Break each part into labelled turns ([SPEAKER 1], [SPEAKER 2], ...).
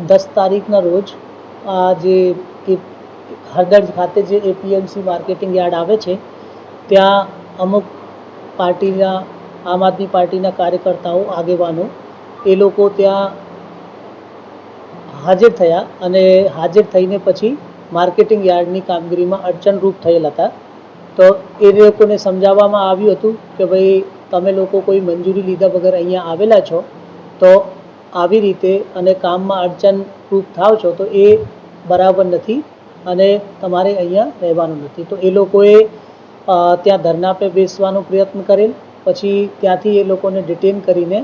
[SPEAKER 1] દસ તારીખના રોજ આ જે એ હરદર્જ ખાતે જે એપીએમસી માર્કેટિંગ યાર્ડ આવે છે, ત્યાં અમુક પાર્ટીના, આમ આદમી પાર્ટીના કાર્યકર્તાઓ, આગેવાનો, એ લોકો ત્યાં હાજર થયા અને હાજર થઈને પછી માર્કેટિંગ યાર્ડની કામગીરીમાં અડચણરૂપ થયેલ હતા. તો એ લોકોને સમજાવવામાં આવ્યું હતું કે ભાઈ તમે લોકો કોઈ મંજૂરી લીધા વગર અહીંયા આવેલા છો, તો આવી રીતે અને કામમાં અડચણરૂપ થાવ છો, તો એ બરાબર નથી અને તમારે અહીંયા રહેવાનું નથી. તો એ લોકોએ ત્યાં ધરના પર બેસવાનો પ્રયત્ન કરેલ, પછી ત્યાંથી એ લોકોને ડિટેન કરીને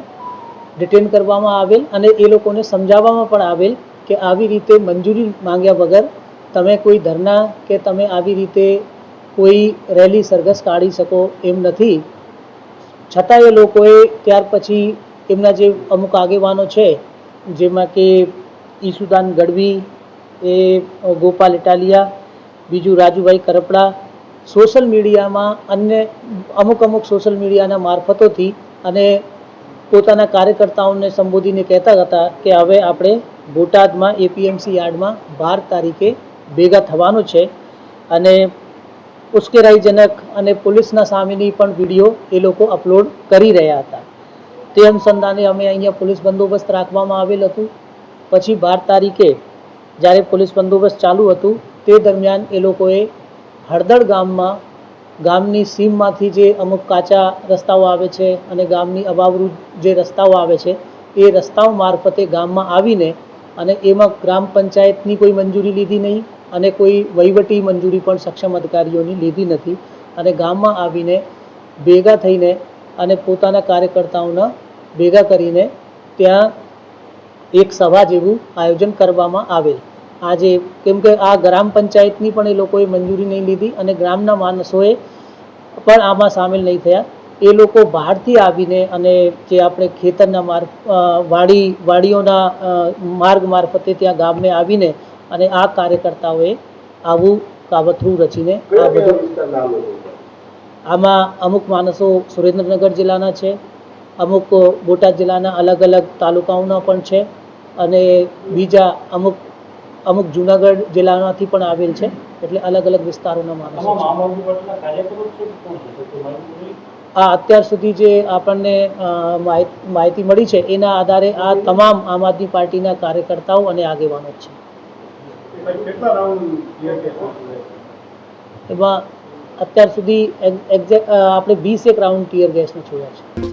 [SPEAKER 1] ડિટેન કરવામાં આવેલ અને એ લોકોને સમજાવવામાં પણ આવેલ કે આવી રીતે મંજૂરી માંગ્યા વગર તમે કોઈ ધરના કે તમે આવી રીતે કોઈ રેલી સરઘસ કાઢી શકો એમ નથી. છતાં એ લોકોએ ત્યાર પછી એમના જે અમુક આગેવાનો છે, જેમાં કે ઈસુદાન ગઢવી, એ ગોપાલ ઇટાલિયા, બીજું રાજુભાઈ કરપડા, સોશિયલ મીડિયામાં અન્ય, અમુક અમુક સોશિયલ મીડિયાના મારફતોથી અને પોતાના કાર્યકર્તાઓને સંબોધીને કહેતા હતા કે હવે આપણે બોટાદમાં એપીએમસી યાર્ડમાં બાર તારીખે ભેગા થવાનું છે અને ઉશ્કેરાઈજનક અને પોલીસના સામેની પણ વીડિયો એ લોકો અપલોડ કરી રહ્યા હતા. તે અનુસંધાને અમે અહીંયા પોલીસ બંદોબસ્ત રાખવામાં આવેલ હતું. પછી બાર તારીખે જ્યારે પોલીસ બંદોબસ્ત ચાલુ હતું, તે દરમિયાન એ લોકોએ હળદળ ગામમાં, ગામની સીમમાંથી જે અમુક કાચા રસ્તાઓ આવે છે અને ગામની અભાવરૂ જે રસ્તાઓ આવે છે, એ રસ્તાઓ મારફતે ગામમાં આવીને અને એમાં ગ્રામ પંચાયતની કોઈ મંજૂરી લીધી નહીં અને કોઈ વહીવટી મંજૂરી પણ સક્ષમ અધિકારીઓની લીધી નથી. અને ગામમાં આવીને ભેગા થઈને અને પોતાના કાર્યકર્તાઓના ભેગા કરીને ત્યાં એક સભા જેવું આયોજન કરવામાં આવેલ. આજે કેમ કે આ ગ્રામ પંચાયતની પણ એ લોકોએ મંજૂરી નહીં લીધી અને ગ્રામના માણસોએ પણ આમાં સામેલ નહીં થયા. એ લોકો બહારથી આવીને અને જે આપણે ખેતરના માર્ગ વાડી, વાડીઓના માર્ગ મારફતે ત્યાં ગામને આવીને અને આ કાર્યકર્તાઓએ આવું કાવતરું રચીને આ બધું આમાં અમુક માણસો સુરેન્દ્રનગર જિલ્લાના છે અમુક બોટાદ જિલ્લાના અલગ અલગ તાલુકાઓના પણ છે અને બીજા અમુક અમુક જુનાગઢ જિલ્લામાંથી પણ આવેલ છે એટલે અલગ અલગ વિસ્તારોના માણસો આ અત્યાર સુધી જે આપણને માહિતી મળી છે એના આધારે આ તમામ આમ આદમી પાર્ટીના કાર્યકર્તાઓ અને આગેવાનો છે? એમાં અત્યાર સુધી આપણે વીસ એક રાઉન્ડ ટીયર ગેસને છોડ્યા છે.